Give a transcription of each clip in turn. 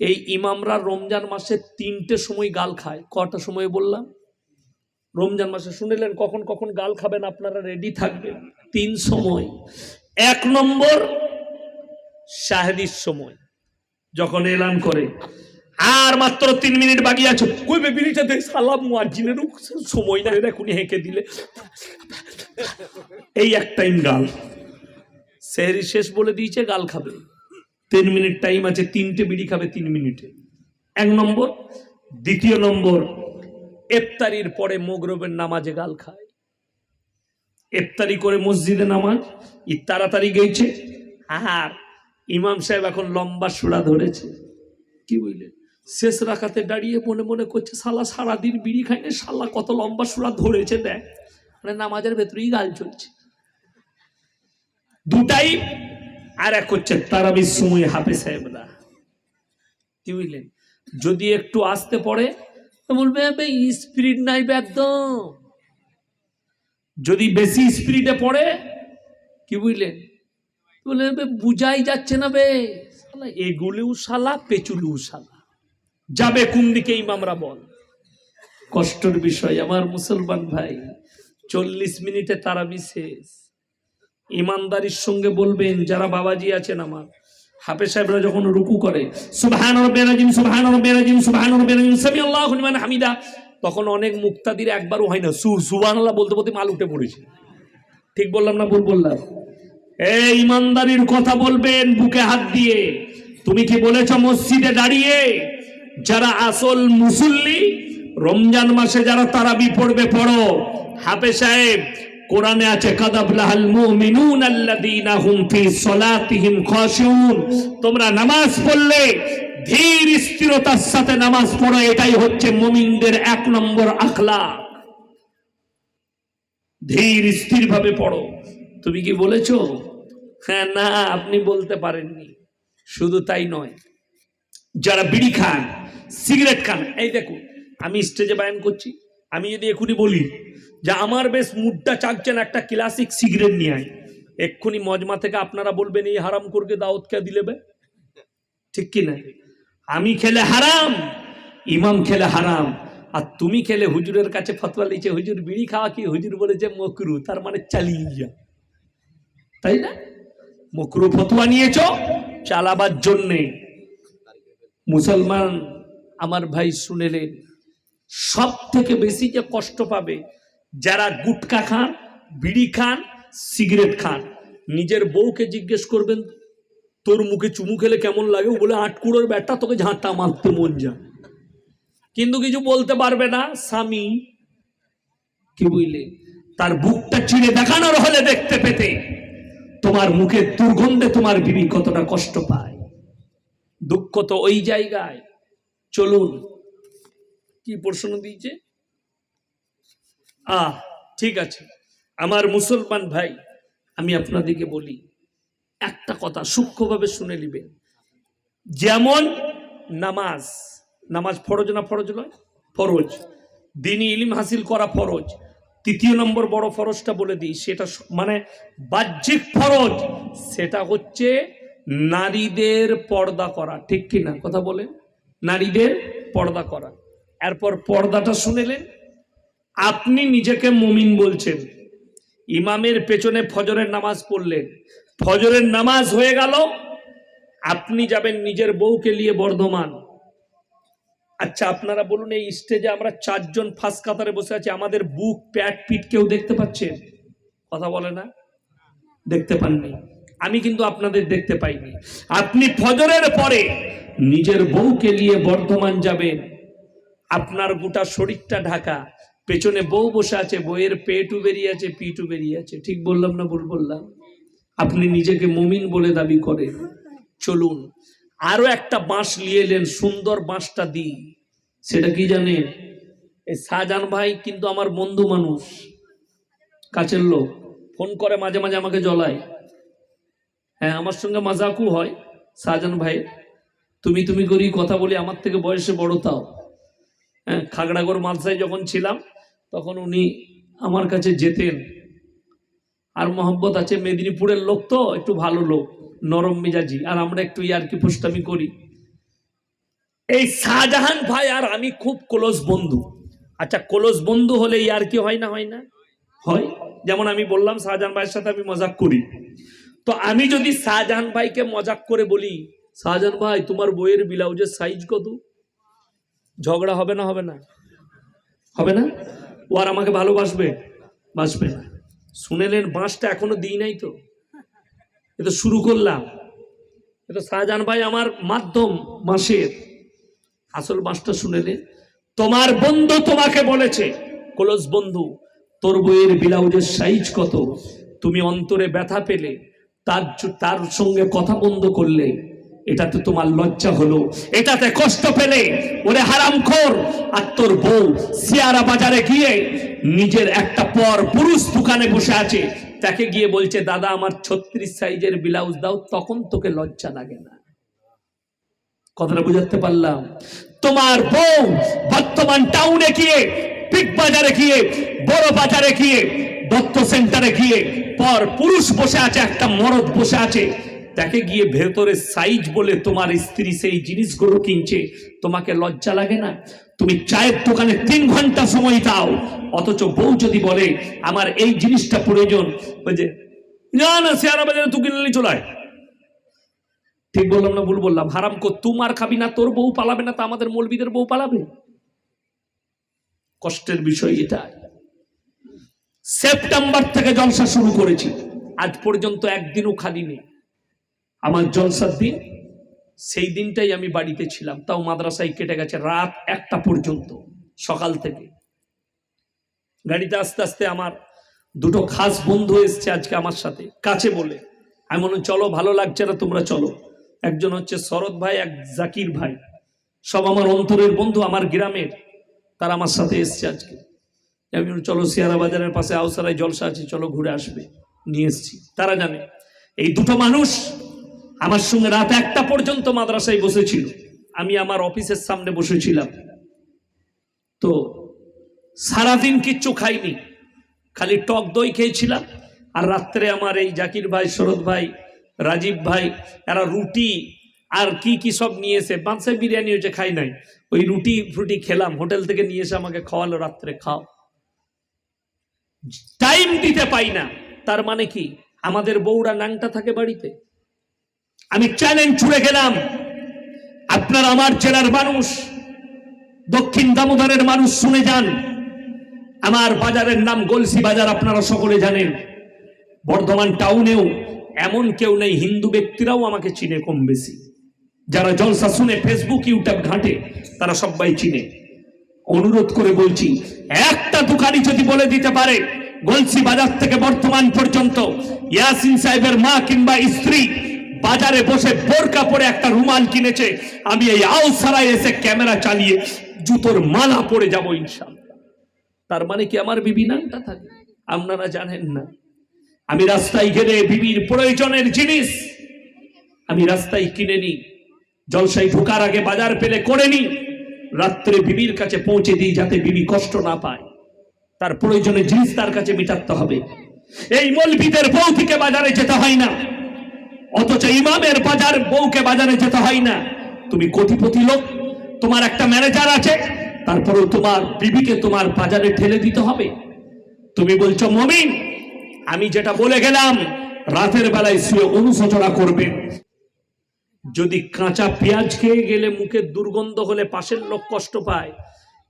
এই ইমামরা রমজান মাসে তিনটে সময় গাল খায়। কটা সময় বললাম? রমজান মাসে শুনিলেন, কখন কখন গাল খাবেন, আপনারা রেডি থাকবেন। তিন সময়। এক নম্বর শাহেদির সময়। যখন এলান করে, আর মাত্র তিন মিনিট বাকি আছে। কইবে বিড়িটা দেখ সালাম মুয়াজ্জিনেরও সময় না এখনই হেঁকে দিলে। এই এক টাইম গাল। সেহরি শেষ বলে দিয়েছে, গাল খাবে। তিন মিনিট টাইম আছে, তিনটে বিড়ি খাবে তিন মিনিটে। এক নম্বর। দ্বিতীয় নম্বর এফতারির পরে মোগরবের নামাজে গাল খায়। এফতারি করে মসজিদে নামাজ, ই তাড়াতাড়ি গেছে আর ইমাম সাহেব এখন লম্বা সুরা ধরেছে। কি বুঝলেন শেষ রাখাতে দাঁড়িয়ে মনে মনে করছে, শালা সারাদিন বিড়ি খাইনি শালা কত লম্বা সুরা ধরেছে, দেখ। মানে নামাজের ভেতরেই গাল চলছে। দুটাই আর এক হচ্ছে তারাবির সময় হাফে সাহেবরা। কি বুঝলেন? যদি একটু আসতে পড়ে, তো বলবে স্পিরিট নাই একদম। যদি বেশি স্পিরিটে পড়ে, কি বুঝলেন? বুঝাই যাচ্ছে না বে। শালা, এগুলিও শালা, পেচুলিও শালা। যাবে কোন দিকে ইমামরা বল। কষ্টের বিষয়, আমার মুসলমান ভাই, চল্লিশ মিনিটে তারা বিশেষ ইমানদারির সঙ্গে বলবেন, যারা বাবাজি আছেন আমার হাফে সাহেবরা যখন রুকু করে হামিদা, তখন অনেক মুক্তাদির একবারও হয় না, সুর, সুবহানাল্লাহ বলতে বলতে মাল উঠে পড়েছে। ঠিক বললাম না ভুল বললাম? এই ইমানদারির কথা বলবেন বুকে হাত দিয়ে। তুমি কি বলেছ মসজিদে দাঁড়িয়ে? যারা আসল মুসল্লি, রমজান মাসে যারা তারাবি পড়বে, পড়ো। হাফে সাহেব কোরআনে আছে, কাদাবলাহাল মুমিনুন আল্লাযীনা হুম ফি সলাতিহিম খাশিউন। তোমরা নামাজ পড়লে ধীর স্থিরতার সাথে নামাজ পড়ো, এটাই হচ্ছে মুমিনদের এক নম্বর আখলাক। ধীর স্থির ভাবে পড়ো। তুমি কি বলেছ? হ্যাঁ না, আপনি বলতে পারেননি। শুধু তাই নয়, যারা বিড়ি খান, সিগারেট খান, এই দেখুন, আমি স্টেজে বায়ান করছি। আমি যদি এখনই বলি যে আমার বেশ মুডটা চাকছেন একটা ক্লাসিক সিগারেট নিয়ে আয়। এক্ষুনি মজমা থেকে আপনারা বলবেন, এই হারাম করকে দাওয়াত কে দিলে ঠিক কি না? আমি খেলে হারাম, ইমাম খেলে হারাম, আর তুমি খেলে হুজুরের কাছে ফতোয়া লিখে, হুজুর বিড়ি খাওয়া কি? হুজুর বলেছে মকরু তার মানে চালিয়ে। যা তাই না? মকরু ফতোয়া নিয়েছ, চালাবার জন্যে। মুসলমান, আমার ভাই শুনেলেন সব থেকে বেশি যে কষ্ট পাবে যারা গুটকা খান, বিড়ি খান, সিগারেট খান। নিজের বউকে জিজ্ঞেস করবেন, তোর মুখে চুমু খেলে কেমন লাগে? ও বলে আটকুড়োর ব্যাটা, তোকে ঝাঁটা মারতে মন যা কিন্তু কিছু বলতে পারবে না, স্বামী। কি বুঝলে? তার বুকটা চিড়ে দেখানোর হলে দেখতে পেতে তোমার মুখের দুর্গন্ধে তোমার বিবি কতটা কষ্ট পায়। দুঃখ তো ওই জায়গায়। চলুন কি প্রশ্ন দিয়েছে? আহ, ঠিক আছে। আমার মুসলমান ভাই, আমি আপনাদেরকে বলি, একটা কথা সূক্ষ্মভাবে শুনে নিবেন। যেমন নামাজ নামাজ ফরজ না ফরজ নয়, ফরজ। দিনই ইলিম হাসিল করা ফরজ। তৃতীয় নম্বর বড় ফরজটা বলে দিই, সেটা মানে বাহ্যিক ফরজ, সেটা হচ্ছে নারীদের পর্দা করা। ঠিক কি না কথা বলে নারীদের পর্দা করা। এরপর পর্দাটা শুনেলেন। আপনি নিজেকে মমিন বলছেন। ইমামের পেছনে ফজরের নামাজ পড়লেন। ফজরের নামাজ হয়ে গেল। আপনি যাবেন নিজের বউকে নিয়ে বর্ধমান। আচ্ছা আপনারা বলুন, এই স্টেজে আমরা চারজন ফার্স্ট কাতারে বসে আছি, আমাদের বুক প্যাট পিট কেউ দেখতে পাচ্ছেন কথা বলে না? দেখতে পাননি। আমি কিন্তু আপনাদের দেখতে পাইনি। আপনি ফজরের পরে নিজের বউকে নিয়ে বর্ধমান যাবেন। আপনার গোটা শরীরটা ঢাকা। পেছনে বউ বসে আছে বইয়ের পেটু বেরিয়ে আছে পিটু বেরিয়ে আছে। ঠিক বললাম না ভুল বললাম? আপনি নিজেকে মমিন বলে দাবি করেন। চলুন, আরও একটা বাঁশ নিয়ে এলেন, সুন্দর বাঁশটা দিই। সেটা কি জানেন? এই শাহজাহান ভাই কিন্তু আমার বন্ধু মানুষ। কাছের লোক। ফোন করে মাঝে মাঝে আমাকে জ্বলায়। হ্যাঁ আমার সঙ্গে মাজাকু হয় শাহজাহান ভাই তুমি তুমি করি কথা বলি, আমার থেকে বয়সে বড় তাও। খাগড়াগড় মালসায় যখন ছিলাম, তখন উনি আমার কাছে যেতেন। আর মোহাম্মত আছে, মেদিনীপুরের লোক তো, একটু ভালো লোক, নরম মেজাজি। আর আমরা একটু ইয়ারকি ফুস্টামি করি। এই শাহজাহান ভাই আর আমি খুব ক্লোজ বন্ধু। আচ্ছা ক্লোজ বন্ধু হলে আর কি হয় না হয় না? হয়। যেমন আমি বললাম, শাহজাহান ভাইয়ের সাথে আমি মজাক করি। তো আমি যদি শাহজাহান ভাইকে মজাক করে বলি, শাহজাহান ভাই, তোমার বইয়ের ব্লাউজের সাইজ কত? ঝগড়া হবে না হবে না। হবে না? ও আর আমাকে ভালোবাসবে? বাসবে না। শুনেলেন বাঁশটা এখনও দিই নাই তো। এ তো শুরু করলাম। এ তো শাহজাহান ভাই আমার মাধ্যম মাসের। আসল বাঁশটা শুনেলে তোমার বন্ধু তোমাকে বলেছে, কলস বন্ধু, তোর বইয়ের ব্লাউজের সাইজ কত? তুমি অন্তরে ব্যথা পেলে, তার তার সঙ্গে কথা বন্ধ করলে এটাতে তোমার লজ্জা হলো। এটাতে কষ্ট পেলে ওরে হারামখোর। আর তোর বউ সিয়ারা বাজারে গিয়ে নিজের একটা পর পুরুষ দোকানে বসে আছে। তাকে গিয়ে বলছে, দাদা, আমার ছত্রিশ সাইজের ব্লাউজ দাও, তখন তোকে লজ্জা লাগে না। কথাটা বুঝাতে পারলাম। তোমার বউ বর্তমান টাউনে গিয়ে বিগ বাজারে গিয়ে, বড় বাজারে গিয়ে দত্ত সেন্টারে গিয়ে, পর পুরুষ বসে আছে, একটা মরদ বসে আছে। তাকে গিয়ে ভেতরে সাইজ বলে তোমার স্ত্রী সেই জিনিসগুলো কিনছে। তোমাকে লজ্জা লাগে না? তুমি চায়ের দোকানে তিন ঘণ্টা সময় দাও। অথচ বউ যদি বলে, আমার এই জিনিসটা প্রয়োজন না না, শেয়ারা বাজারে তুই কিনলে চলায় ঠিক বললাম না, ভুল বললাম। হারাম কর তোমার খাবি না, তোর বউ পালাবে না, তা আমাদের মলবিদের বউ পালাবে? কষ্টের বিষয় এটা। সেপ্টেম্বর থেকে জলসা শুরু করেছি। আজ পর্যন্ত একদিনও খালি নেই। আমার জলসার দিন, সেই দিনটাই আমি বাড়িতে ছিলাম। তাও মাদ্রাসায় কেটে গেছে রাত একটা পর্যন্ত, সকাল থেকে। গাড়িতে আস্তে আস্তে আমার দুটো খাস বন্ধু এসছে আজকে আমার সাথে, কাছে বলে। আমি মনে চলো, ভালো লাগছে না, তোমরা চলো। একজন হচ্ছে শরৎ ভাই, এক জাকির ভাই। সব আমার অন্তরের বন্ধু, আমার গ্রামের, তারা আমার সাথে এসছে আজকে। আমি চলো সিয়ারা বাজারের পাশে আউসারায় জলসা আছে, চলো, ঘুরে আসবে। নিয়ে এসছি। তারা জানে, এই দুটো মানুষ আমার সঙ্গে রাত একটা পর্যন্ত মাদ্রাসায় বসেছিল। আমি আমার অফিসের সামনে বসেছিলাম। তো সারাদিন কিচ্ছু খাইনি। খালি টক দই খেয়েছিলাম। আর রাত্রে আমার এই জাকির ভাই, শরৎ ভাই, রাজীব ভাই, এরা রুটি আর কি কি সব নিয়ে এসে বাদশাহ বিরিয়ানি হচ্ছে খাই নাই। ওই রুটি ফ্রুটি খেলাম। হোটেল থেকে নিয়ে এসে আমাকে খাওয়ালো রাত্রে, খাও। টাইম দিতে পাই না। তার মানে কি? আমাদের বউরা নাংটা থাকে বাড়িতে। আমি চ্যালেঞ্জ ছুড়ে গেলাম। আপনার আমার জেলার মানুষ, দক্ষিণ দামোদরের মানুষ শুনে যান। আমার বাজারের নাম গলসি বাজার আপনারা সকলে জানেন। বর্ধমান টাউনেও এমন কেউ নেই, হিন্দু ব্যক্তিরাও আমাকে চিনে কম বেশি। যারা জলসা শুনে ফেসবুক ইউটিউব ঘাটে, তারা সবাই চিনে। অনুরোধ করে বলছি, একটা দোকানি যদি বলে দিতে পারে, গলসি বাজার থেকে বর্তমান পর্যন্ত ইয়াসিন সাহেবের মা কিংবা স্ত্রী বাজারে বসে বোরকা পরে একটা রুমাল কিনেছে। আমি এই আউসারায় এসে ক্যামেরা চালিয়ে জুতোর মালা পরে যাব ইনশাল্লাহ তার মানে কি আমার বিবি নামটা থাকে? আপনারা জানেন না। আমি রাস্তায় গেলে বিবির প্রয়োজনের জিনিস আমি রাস্তায় কিনে নিই। জলসাই ঢোকার আগে বাজার পেলে করে নিই। রাত্রে বিবির কাছে পৌঁছে দিই যাতে বিবি কষ্ট না পায়। তার প্রয়োজনের জিনিস তার কাছে মিটাতে হবে। এই মলবিদের বউ থেকে বাজারে যেতে হয় না। অথচ ইমামের বাজার বউকে বাজারে যেতে হয় না। তুমি কোটিপতি লোক, তোমার একটা ম্যানেজার আছে, তারপরেও তোমার বিবিকে তোমার বাজারে ঠেলে দিতে হবে। তুমি বলছো, মমিন, আমি যেটা বলে গেলাম, রাতের বেলায় শুয়ে অনুশোচনা করবে। যদি কাঁচা পেঁয়াজ খেয়ে গেলে মুখে দুর্গন্ধ হলে পাশের লোক কষ্ট পায়।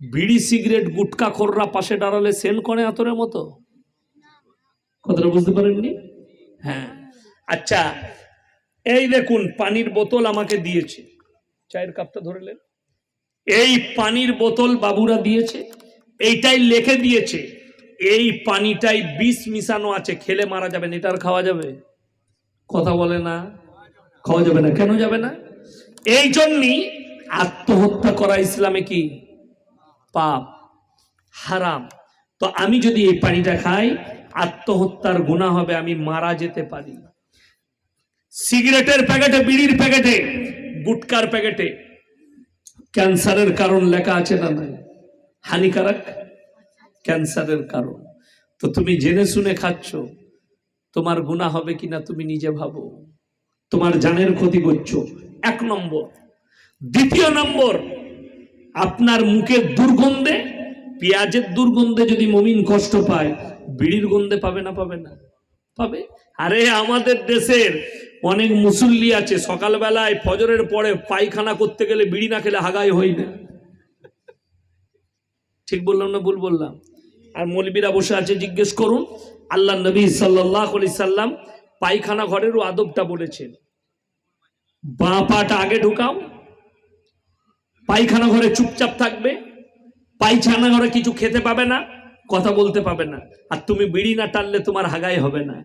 বিড়ি, সিগারেট, গুটকা খোররা পাশে দাঁড়ালে সেন করে আতরের মতো? কথাটা বুঝতে পারেননি? হ্যাঁ। আচ্ছা এই দেখুন, পানির বোতল আমাকে দিয়েছে। চায়ের কাপটা ধরলেন এই পানির বোতল বাবুরা দিয়েছে, এইটাই লেখে দিয়েছে, এই পানিটাই বিষ মিশানো আছে, খেলে মারা যাবেন, এটা আর খাওয়া যাবে? কথা বলে না, খাওয়া যাবে না, কেন যাবে না? এই জন্যই আত্মহত্যা করা ইসলামে কি? পাপ, হারাম। তো আমি যদি এই পানিটা খাই, আত্মহত্যার গুণা হবে, আমি মারা যেতে পারি। সিগারেটের প্যাকেটে, বিড়ির প্যাকেটে, গুটকার প্যাকেটে। ক্যান্সারের কারণ লেখা আছে না নাই? হানিকারক ক্যান্সারের কারণ। তো তুমি জেনে শুনে খাচ্ছ, তোমার গুণা হবে কিনা তুমি নিজে ভাবো। তোমার জানের ক্ষতি করছ, এক নম্বর। দ্বিতীয় নম্বর, আপনার মুখের দুর্গন্ধে, পেঁয়াজের দুর্গন্ধে যদি মমিন কষ্ট পায়, বিড়ির গন্ধে পাবে না পাবে না। পাবে আরে, আমাদের দেশের অনেক মুসল্লি আছে, সকালবেলায় ফজরের পরে পায়খানা করতে গেলে বিড়ি না খেলে হাগাই হই না। ঠিক বললাম না ভুল বললাম? আর মৌলবীরা বসে আছে, জিজ্ঞেস করুন, আল্লাহ নবী সাল্লাহ আলি সাল্লাম পায়খানা ঘরেরও আদবটা বলেছেন। বাঁ পাটা আগে ঢুকাও, পায়খানা ঘরে চুপচাপ থাকবে, পায়খানা ঘরে কিছু খেতে পাবে না, কথা বলতে পাবে না, আর তুমি বিড়ি না টানলে তোমার হাগাই হবে না।